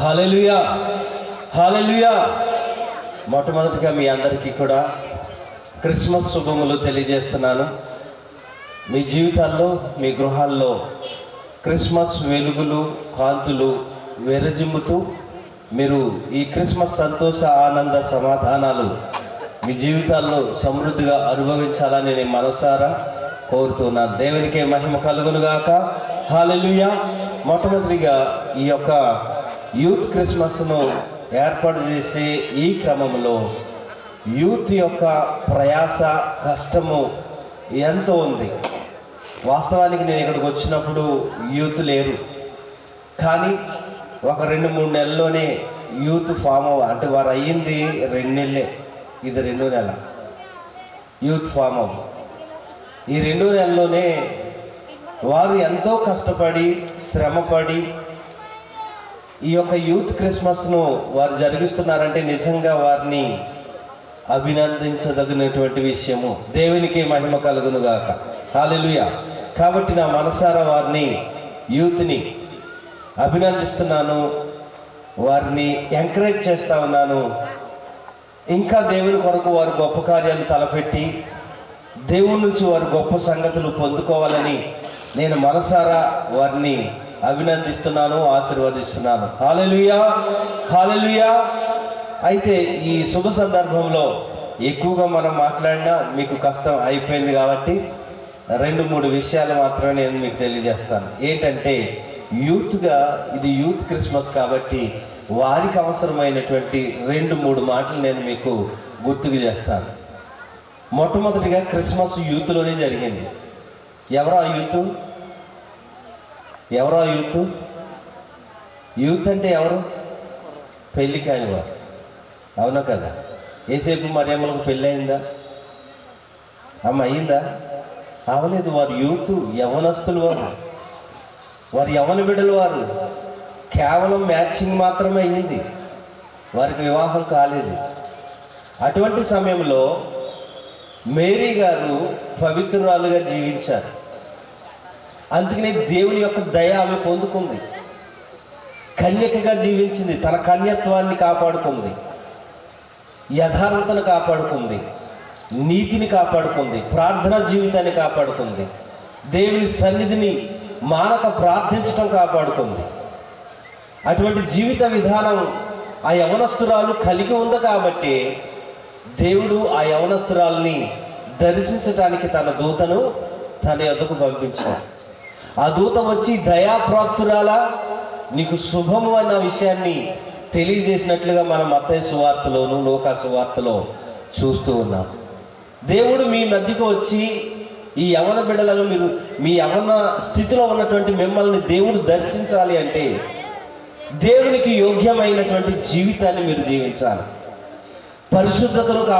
Hallelujah hallelujah మొట్టమొదటిగా మీ అందరికీ కూడా క్రిస్మస్ శుభములు తెలియజేస్తున్నాను. మీ జీవితాల్లో మీ గృహాల్లో క్రిస్మస్ వెలుగులు కాంతులు విరజిమ్ముతూ మీరు ఈ క్రిస్మస్ సంతోష ఆనంద సమాధానాలు మీ జీవితాల్లో సమృద్ధిగా అనుభవించాలని నేను మనసారా కోరుతున్నాను దేవునికే మహిమ కలుగునుగాక. హాలెలుయా మొట్టమొదటిగా ఈ యొక్క యూత్ క్రిస్మస్ను ఏర్పాటు చేసే ఈ క్రమంలో యూత్ యొక్క ప్రయాస కష్టము ఎంతో ఉంది. వాస్తవానికి నేను ఇక్కడికి వచ్చినప్పుడు యూత్ లేరు. కానీ ఒక రెండు మూడు నెలల్లోనే యూత్ ఫామ్ అవ్వ అంటే వారు అయ్యింది రెండు నెలలే. ఇది రెండో నెల. యూత్ ఫామ్ అవ్వ. ఈ రెండో నెలలోనే వారు ఎంతో కష్టపడి శ్రమపడి ఈ యొక్క యూత్ క్రిస్మస్ను వారు జరిగిస్తున్నారంటే నిజంగా వారిని అభినందించదగినటువంటి విషయము. దేవునికి మహిమ కలుగును గాక. హాలెలుయ కాబట్టి నా మనసారా వారిని యూత్ని అభినందిస్తున్నాను. వారిని ఎంకరేజ్ చేస్తా ఉన్నాను. ఇంకా దేవుని కొరకు వారు గొప్ప కార్యాలు తలపెట్టి దేవుని నుంచి వారు గొప్ప సంగతులు పొందుకోవాలని నేను మనసారా వారిని అభినందిస్తున్నాను ఆశీర్వదిస్తున్నాను. Hallelujah hallelujah. అయితే ఈ శుభ సందర్భంలో ఎక్కువగా మనం మాట్లాడినా మీకు కష్టం అయిపోయింది కాబట్టి రెండు మూడు విషయాలు మాత్రమే నేను మీకు తెలియజేస్తాను. ఏంటంటే యూత్గా ఇది యూత్ క్రిస్మస్ కాబట్టి వారికి అవసరమైనటువంటి రెండు మూడు మాటలు నేను మీకు గుర్తుకు చేస్తాను. మొట్టమొదటిగా క్రిస్మస్ యూత్లోనే జరిగింది. ఎవరా యూత్? ఎవరా యూత్? యూత్ అంటే ఎవరు? పెళ్ళి కాని వారు అవునా కదా? ఏసేపు మరేమలకు పెళ్ళి అయిందా అమ్మ అయిందా అవలేదు వారు యూత్ యవనస్తులు వారు. వారు యవన బిడ్డలు వారు. కేవలం మ్యాచింగ్ మాత్రమే అయ్యింది. వారికి వివాహం కాలేదు. అటువంటి సమయంలో మేరీ గారు పవిత్రురాలుగా జీవించారు. అందుకనే దేవుని యొక్క దయ ఆమె పొందుకుంది. కన్యకగా జీవించింది. తన కన్యత్వాన్ని కాపాడుకుంది. యథార్థతను కాపాడుకుంది. నీతిని కాపాడుకుంది. ప్రార్థనా జీవితాన్ని కాపాడుకుంది. దేవుని సన్నిధిని మానక ప్రార్థించటం కాపాడుకుంది. అటువంటి జీవిత విధానం ఆ యవనస్తురాలు కలిగి ఉంది కాబట్టి దేవుడు ఆ యవనస్తురాల్ని దర్శించటానికి తన దూతను తన యొద్దకు పంపించాడు. ఆ దూత వచ్చి దయాప్రాప్తురాలా నీకు శుభము అన్న విషయాన్ని తెలియజేసినట్లుగా మనం మత్తయి సువార్తలోను లోకా సువార్తలో చూస్తూ ఉన్నాం. దేవుడు మీ మధ్యకు వచ్చి ఈ యవన బిడ్డలను మీరు మీ యవన స్థితిలో ఉన్నటువంటి మిమ్మల్ని దేవుడు దర్శించాలి అంటే దేవునికి యోగ్యమైనటువంటి జీవితాన్ని మీరు జీవించాలి. పరిశుద్ధతను కా